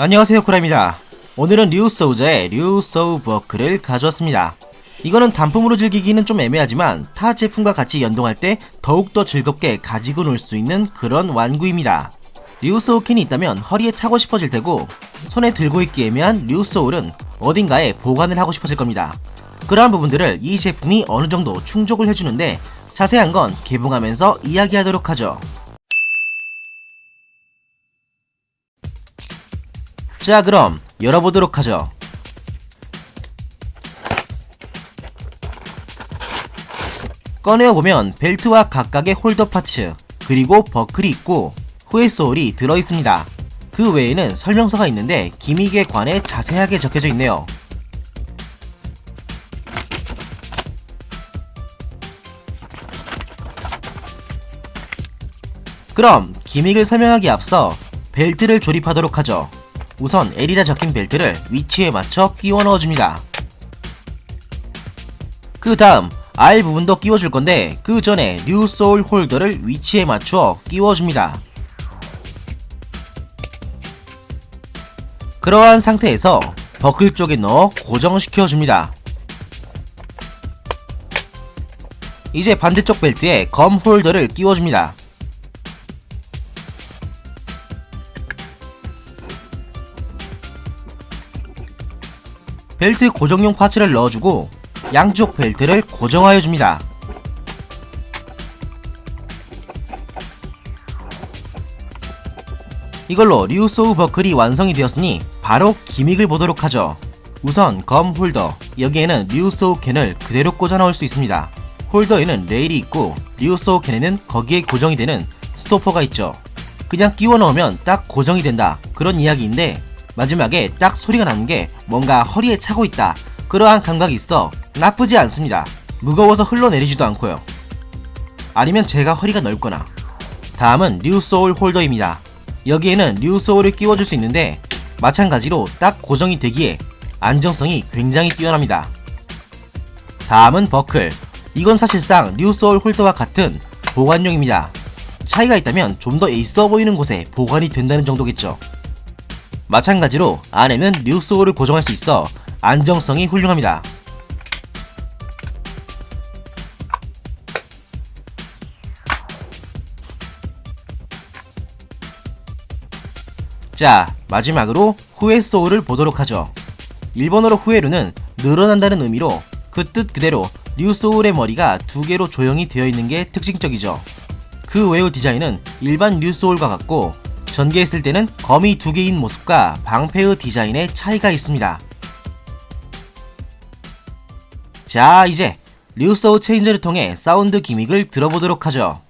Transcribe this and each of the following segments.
안녕하세요 쿠라입니다. 오늘은 류소우자의 류소우 버크를 가져왔습니다. 이거는 단품으로 즐기기는 좀 애매하지만 타 제품과 같이 연동할 때 더욱더 즐겁게 가지고 놀 수 있는 그런 완구입니다. 류소우 캔이 있다면 허리에 차고 싶어질 테고 손에 들고 있기 애매한 류소울은 어딘가에 보관을 하고 싶어질 겁니다. 그러한 부분들을 이 제품이 어느 정도 충족을 해주는데 자세한 건 개봉하면서 이야기하도록 하죠 자 그럼 열어보도록 하죠. 꺼내어보면 벨트와 각각의 홀더 파츠 그리고 버클이 있고 후에 소울이 들어있습니다. 그 외에는 설명서가 있는데 기믹에 관해 자세하게 적혀져 있네요. 그럼 기믹을 설명하기 앞서 벨트를 조립하도록 하죠 우선 L이라 적힌 벨트를 위치에 맞춰 끼워 넣어줍니다. 그 다음 R 부분도 끼워줄 건데 그 전에 뉴 소울 홀더를 위치에 맞추어 끼워줍니다. 그러한 상태에서 버클 쪽에 넣어 고정시켜줍니다. 이제 반대쪽 벨트에 검 홀더를 끼워줍니다. 벨트 고정용 파츠를 넣어주고 양쪽 벨트를 고정하여 줍니다. 이걸로 류소우 버클이 완성이 되었으니 바로 기믹을 보도록 하죠. 우선 검 홀더, 여기에는 류소우 캔을 그대로 꽂아 넣을 수 있습니다. 홀더에는 레일이 있고 류소우 캔에는 거기에 고정이 되는 스토퍼가 있죠. 그냥 끼워 넣으면 딱 고정이 된다 그런 이야기인데 마지막에 딱 소리가 나는 게 뭔가 허리에 차고 있다. 그러한 감각이 있어 나쁘지 않습니다. 무거워서 흘러내리지도 않고요. 아니면 제가 허리가 넓거나. 다음은 뉴소울 홀더입니다. 여기에는 뉴소울을 끼워줄 수 있는데 마찬가지로 딱 고정이 되기에 안정성이 굉장히 뛰어납니다. 다음은 버클. 이건 사실상 뉴소울 홀더와 같은 보관용입니다. 차이가 있다면 좀 더 있어 보이는 곳에 보관이 된다는 정도겠죠. 마찬가지로 안에는 류소울을 고정할 수 있어 안정성이 훌륭합니다. 자, 마지막으로 후에 소울을 보도록 하죠. 일본어로 후에루는 늘어난다는 의미로 그 뜻 그대로 류소울의 머리가 두 개로 조형이 되어 있는 게 특징적이죠. 그 외의 디자인은 일반 류소울과 같고 전개했을 때는 검이 두 개인 모습과 방패의 디자인에 차이가 있습니다. 자, 이제 류소우 체인저를 통해 사운드 기믹을 들어보도록 하죠.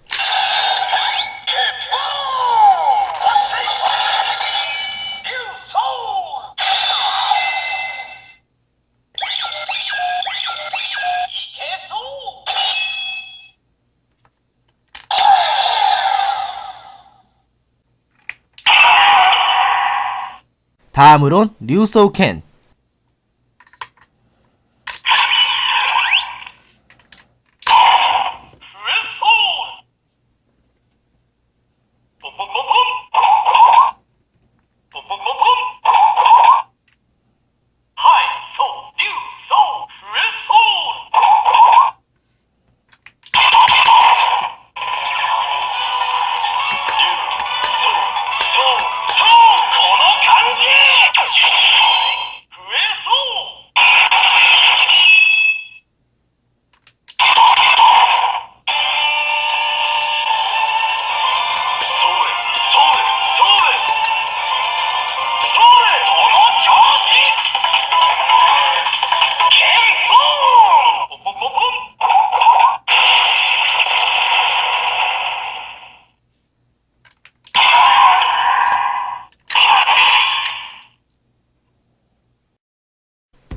다음으론 류소우 캔.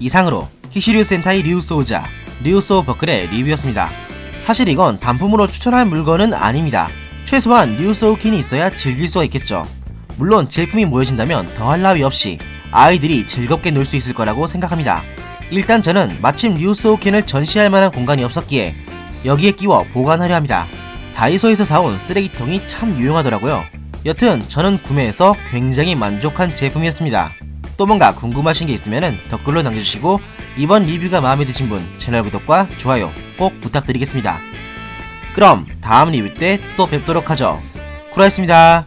이상으로 키시류 센타이 류소우자, 류소우 버클의 리뷰였습니다. 사실 이건 단품으로 추천할 물건은 아닙니다. 최소한 류소우 킨이 있어야 즐길 수가 있겠죠. 물론 제품이 모여진다면 더할 나위 없이 아이들이 즐겁게 놀 수 있을 거라고 생각합니다. 일단 저는 마침 류소우 캔을 전시할 만한 공간이 없었기에 여기에 끼워 보관하려 합니다. 다이소에서 사온 쓰레기통이 참 유용하더라고요. 여튼 저는 구매해서 굉장히 만족한 제품이었습니다. 또 뭔가 궁금하신 게 있으면 댓글로 남겨주시고 이번 리뷰가 마음에 드신 분 채널 구독과 좋아요 꼭 부탁드리겠습니다. 그럼 다음 리뷰 때 또 뵙도록 하죠. 쿠라였습니다.